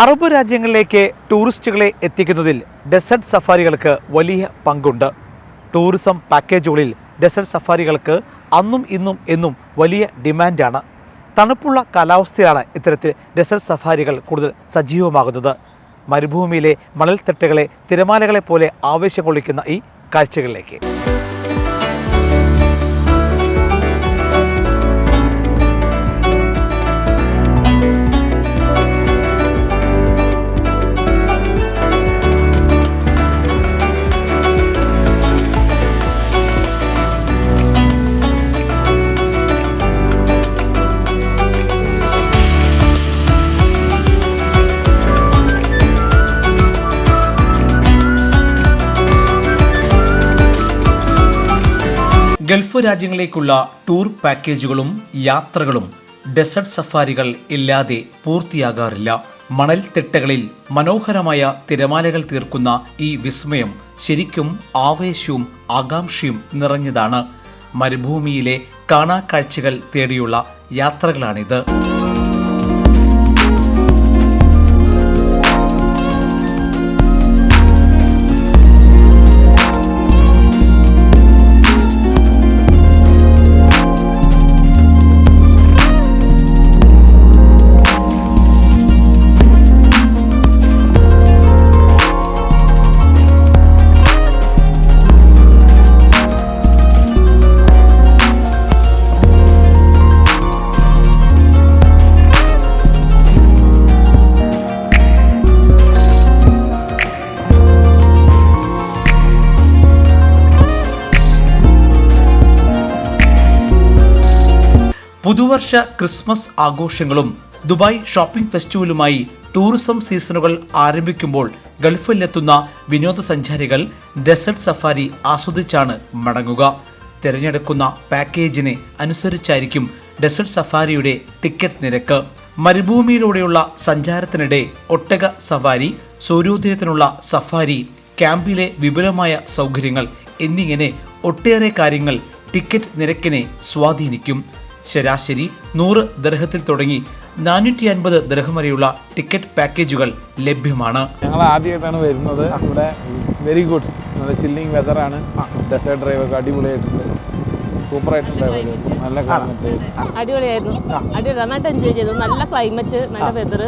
Arab രാജ്യങ്ങളിലേക്ക് ടൂറിസ്റ്റുകളെ എത്തിക്കുന്നതിൽ ഡെസർട്ട് സഫാരികൾക്ക് വലിയ പങ്കുണ്ട്. ടൂറിസം പാക്കേജുകളിൽ ഡെസർട്ട് സഫാരികൾക്ക് അന്നും ഇന്നും എന്നും വലിയ ഡിമാൻഡാണ്. തണുപ്പുള്ള കാലാവസ്ഥയാണ് ഇത്തരത്തിൽ ഡെസർട്ട് സഫാരികൾ കൂടുതൽ സജീവമാകുന്നത്. മരുഭൂമിയിലെ മണൽത്തട്ടുകളെ തിരമാലകളെ പോലെ ആവേശം കൊള്ളിക്കുന്ന ഈ കാഴ്ചകളിലേക്ക്. ഗൾഫ് രാജ്യങ്ങളിലേക്കുള്ള ടൂർ പാക്കേജുകളും യാത്രകളും ഡെസർട്ട് സഫാരികൾ ഇല്ലാതെ പൂർത്തിയാകാറില്ല. മണൽ തിട്ടകളിൽ മനോഹരമായ തിരമാലകൾ തീർക്കുന്ന ഈ വിസ്മയം ശരിക്കും ആവേശവും ആകാംക്ഷയും നിറഞ്ഞതാണ്. മരുഭൂമിയിലെ കാണാക്കാഴ്ചകൾ തേടിയുള്ള യാത്രകളാണിത്. പുതുവർഷ ക്രിസ്മസ് ആഘോഷങ്ങളും ദുബായ് ഷോപ്പിംഗ് ഫെസ്റ്റിവലുമായി ടൂറിസം സീസണുകൾ ആരംഭിക്കുമ്പോൾ ഗൾഫിലെത്തുന്ന വിനോദസഞ്ചാരികൾ ഡെസർട്ട് സഫാരി ആസ്വദിച്ചാണ് മടങ്ങുക. തിരഞ്ഞെടുക്കുന്ന പാക്കേജിനെ അനുസരിച്ചായിരിക്കും ഡെസർട്ട് സഫാരിയുടെ ടിക്കറ്റ് നിരക്ക്. മരുഭൂമിയിലൂടെയുള്ള സഞ്ചാരത്തിനിടെ ഒട്ടക സഫാരി സൂര്യോദയത്തിനുള്ള സഫാരി ക്യാമ്പിലെ വിപുലമായ സൗകര്യങ്ങൾ എന്നിങ്ങനെ ഒട്ടേറെ കാര്യങ്ങൾ ടിക്കറ്റ് നിരക്കിനെ സ്വാധീനിക്കും. ശരാശരി നൂറ് ദർഹത്തിൽ തുടങ്ങി നാനൂറ്റി അൻപത് ദർഹം വരെയുള്ള ടിക്കറ്റ് പാക്കേജുകൾ ലഭ്യമാണ്. ഞങ്ങൾ ആദ്യമായിട്ടാണ് വരുന്നത്. ഇവിടെ വെരി ഗുഡ് നല്ല ചില്ലിങ് വെതറാണ് ഡെസേർട്ട് ഡ്രൈവ് ഒക്കെ അടിപൊളിയായിട്ടുണ്ട്. സൂപ്പറായിട്ടുണ്ടായിരുന്നു നല്ല ക്ലൈമറ്റ് അടിപൊളിയായിരുന്നു. അടിപൊളി. നന്നായിട്ട് എൻജോയ് ചെയ്തു. നല്ല ക്ലൈമറ്റ് നല്ല വെതർ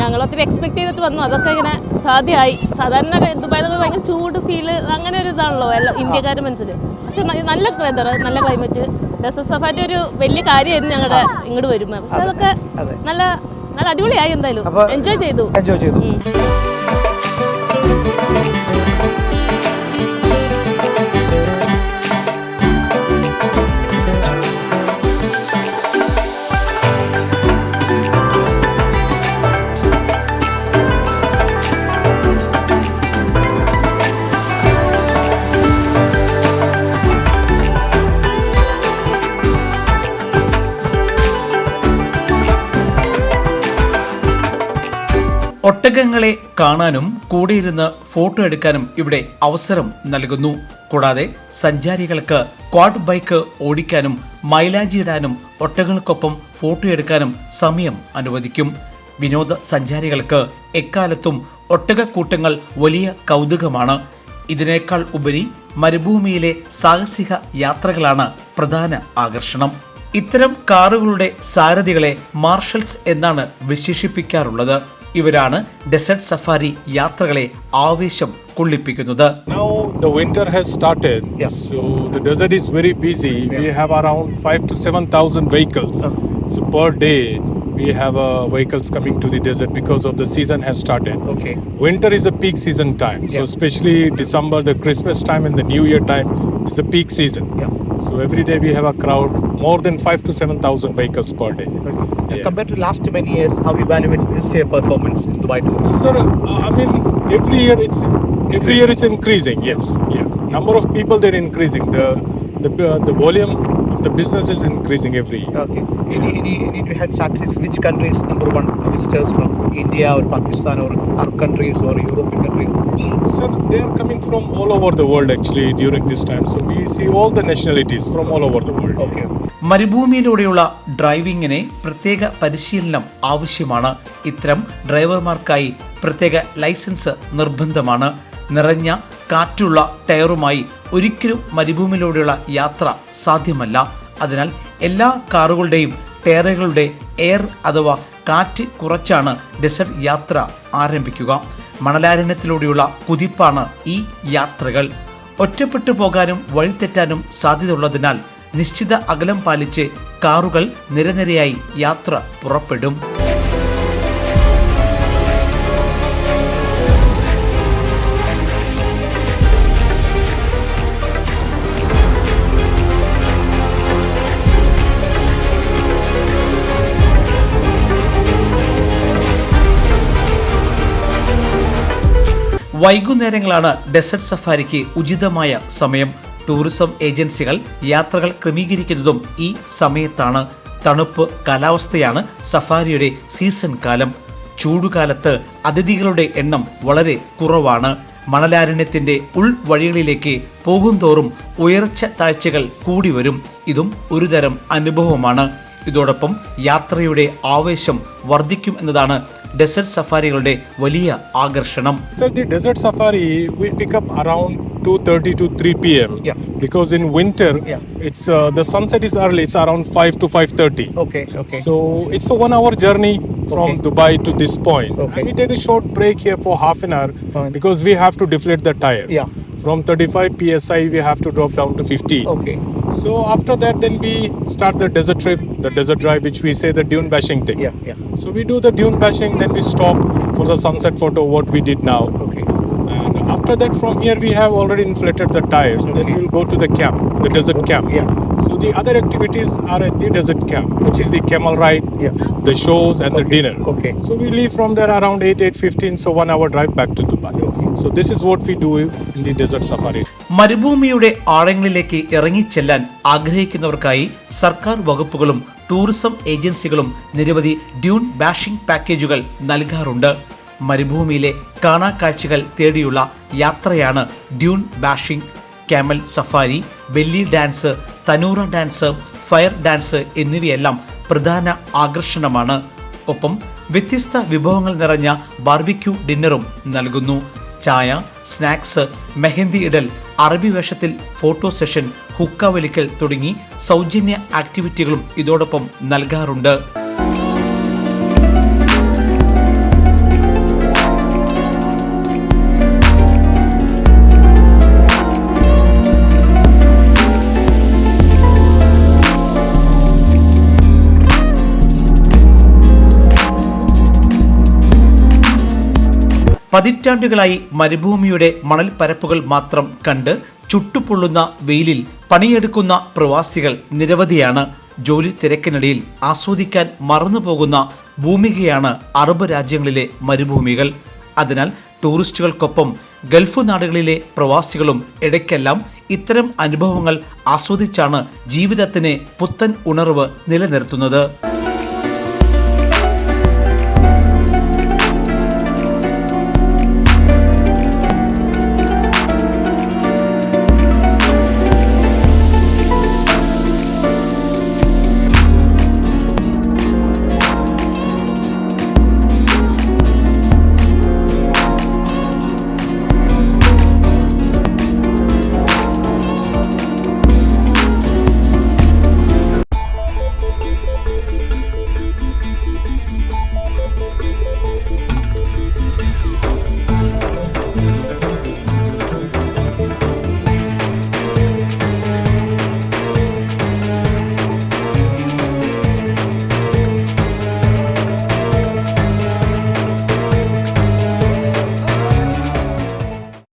ഞങ്ങൾ ഒത്തിരി എക്സ്പെക്ട് ചെയ്തിട്ട് വന്നു. അതൊക്കെ ഇങ്ങനെ സാധ്യമായി. സാധാരണ ദുബായ് ഭയങ്കര ചൂട് ഫീൽ അങ്ങനെ ഒരു ഇതാണല്ലോ. എല്ലാ ഇന്ത്യക്കാരുടെ മനസ്സിൽ പക്ഷെ നല്ല വെതർ നല്ല ക്ലൈമറ്റ് സഫാരി ഒരു വലിയ കാര്യമായിരുന്നു ഞങ്ങളുടെ ഇങ്ങോട്ട് വരുമ്പോൾ പക്ഷെ അതൊക്കെ നല്ല നല്ല അടിപൊളിയായി എന്തായാലും. എൻജോയ് ചെയ്തു. എൻജോയ് ചെയ്തു. ഒട്ടകങ്ങളെ കാണാനും കൂടെയിരുന്ന് ഫോട്ടോ എടുക്കാനും ഇവിടെ അവസരം നൽകുന്നു. കൂടാതെ സഞ്ചാരികൾക്ക് ക്വാഡ് ബൈക്ക് ഓടിക്കാനും മൈലാജി ഇടാനും ഒട്ടകങ്ങൾക്കൊപ്പം ഫോട്ടോ എടുക്കാനും സമയം അനുവദിക്കും. വിനോദ സഞ്ചാരികൾക്ക് എക്കാലത്തും ഒട്ടകക്കൂട്ടങ്ങൾ വലിയ കൗതുകമാണ്. ഇതിനേക്കാൾ ഉപരി മരുഭൂമിയിലെ സാഹസിക യാത്രകളാണ് പ്രധാന ആകർഷണം. ഇത്തരം കാറുകളുടെ സാരഥികളെ മാർഷൽസ് എന്നാണ് വിശേഷിപ്പിക്കാറുള്ളത്. ഇവരാണ് ഡെസേർട്ട് സഫാരി യാത്രകളെ ആവേശം കൊള്ളിപ്പിക്കുന്നത് Now the winter has started, so the desert is very busy. We have around five to seven thousand vehicles. So per day, we have uh, vehicles coming to the desert because of the season has started. Okay. Winter is a peak season time. So especially December, the Christmas time, and the New Year time is the peak season. Yeah. So every day we have a crowd more than five to seven thousand vehicles per day. Yeah. Compared to last many years, how we evaluate this year performance in Dubai tours? Sir, uh, I mean, every year it's every year it's increasing. Yes, yeah. Number of people they're increasing. The the uh, the volume of The business is increasing every year. Okay. Any, any, any do you have statistics which countries number one visitors from India or Pakistan or Arab countries or European countries? Sir, they are coming from all over the world actually during this time. So we see all the nationalities from all over the world. Okay. മരുഭൂമിയിലൂടെയുള്ള ഡ്രൈവിംഗിന് പ്രത്യേക പരിശീലനം ആവശ്യമാണ് ഇത്തരം ഡ്രൈവർമാർക്കായി പ്രത്യേക licence നിർബന്ധമാണ് നിറഞ്ഞ കാറ്റുള്ള ടയറുമായി ഒരിക്കലും മരുഭൂമിയിലൂടെയുള്ള യാത്ര സാധ്യമല്ല. അതിനാൽ എല്ലാ കാറുകളുടെയും ടയറുകളുടെ എയർ അഥവാ കാറ്റ് കുറച്ചാണ് ഡെസർട്ട് യാത്ര ആരംഭിക്കുക. മണലാരണ്യത്തിലൂടെയുള്ള കുതിപ്പാണ് ഈ യാത്രകൾ. ഒറ്റപ്പെട്ടു പോകാനും വഴിതെറ്റാനും സാധ്യതയുള്ളതിനാൽ നിശ്ചിത അകലം പാലിച്ച് കാറുകൾ നിരനിരയായി യാത്ര പുറപ്പെടും. വൈകുന്നേരങ്ങളാണ് ഡെസർട്ട് സഫാരിക്ക് ഉചിതമായ സമയം. ടൂറിസം ഏജൻസികൾ യാത്രകൾ ക്രമീകരിക്കുന്നതും ഈ സമയത്താണ്. തണുപ്പ് കാലാവസ്ഥയാണ് സഫാരിയുടെ സീസൺ കാലം. ചൂടുകാലത്ത് അതിഥികളുടെ എണ്ണം വളരെ കുറവാണ്. മണലാരണ്യത്തിന്റെ ഉൾവഴികളിലേക്ക് പോകുന്തോറും ഉയർച്ച താഴ്ചകൾ കൂടി വരും. ഇതും ഒരുതരം അനുഭവമാണ്. ഇതോടൊപ്പം യാത്രയുടെ ആവേശം വർദ്ധിക്കും എന്നതാണ് ഡെസർട്ട് സഫാരികളുടെ വലിയ ആകർഷണം Sir, the desert safari we pick up around 2:30 to 3 p.m. Yeah. Because in winter, Yeah. it's uh, the sunset is early. It's around 5 to 5:30. Okay okay So it's a one-hour journey from okay. Dubai to this point. Okay. And we take a short break here for half an hour Fine. because we have to deflate the tires. Yeah. From 35 psi, we have to drop down to 50. Okay. So after that, then we start the desert trip, the desert drive, which we say the dune bashing thing. Yeah, yeah. So we do the dune bashing, then we stop for the sunset photo, what we did now. Okay. And after that, from here we have already inflated the tires. Okay. Then we'll go to the camp. The desert camp. Yeah. So the other activities are at the desert camp, which is the camel ride, Yeah. the shows, and okay. the dinner. Okay. So we leave from there around 8, 8, 15, so one hour drive back to Dubai. Okay. So this is what we do in the desert safari. മരുഭൂമിയുടെ ആഴങ്ങളിലേക്ക് ഇറങ്ങിച്ചെല്ലാൻ ആഗ്രഹിക്കുന്നവർക്കായി സർക്കാർ വകുപ്പുകളും tourism ഏജൻസികളും നിരവധി Dune bashing പാക്കേജുകൾ നൽകാറുണ്ട് മരുഭൂമിയിലെ കാണാക്കാഴ്ചകൾ തേടിയുള്ള യാത്രയാണ് dune bashing camel safari belly dance tanoura dance fire dance എന്നിവയെല്ലാം പ്രധാന ആകർഷണമാണ്. ഒപ്പം വ്യത്യസ്ത വിഭവങ്ങൾ നിറഞ്ഞ ബാർബിക്യൂ ഡിന്നറും നൽകുന്നു. ചായ സ്നാക്സ് മെഹന്തി ഇടൽ അറബി വേഷത്തിൽ ഫോട്ടോ സെഷൻ ഹുക്ക വലിക്കൽ തുടങ്ങി സൗജന്യ ആക്ടിവിറ്റികളും ഇതോടൊപ്പം നൽകാറുണ്ട്. പതിറ്റാണ്ടുകളായി മരുഭൂമിയുടെ മണൽപ്പരപ്പുകൾ മാത്രം കണ്ട് ചുട്ടുപൊള്ളുന്ന വെയിലിൽ പണിയെടുക്കുന്ന പ്രവാസികൾ നിരവധിയാണ്. ജോലി തിരക്കിനിടയിൽ ആസ്വദിക്കാൻ മറന്നുപോകുന്ന ഭൂമികയാണ് അറബ് രാജ്യങ്ങളിലെ മരുഭൂമികൾ. അതിനാൽ ടൂറിസ്റ്റുകൾക്കൊപ്പം ഗൾഫ് നാടുകളിലെ പ്രവാസികളും ഇടയ്ക്കെല്ലാം ഇത്തരം അനുഭവങ്ങൾ ആസ്വദിച്ചാണ് ജീവിതത്തിന് പുത്തൻ ഉണർവ് നിലനിർത്തുന്നത്.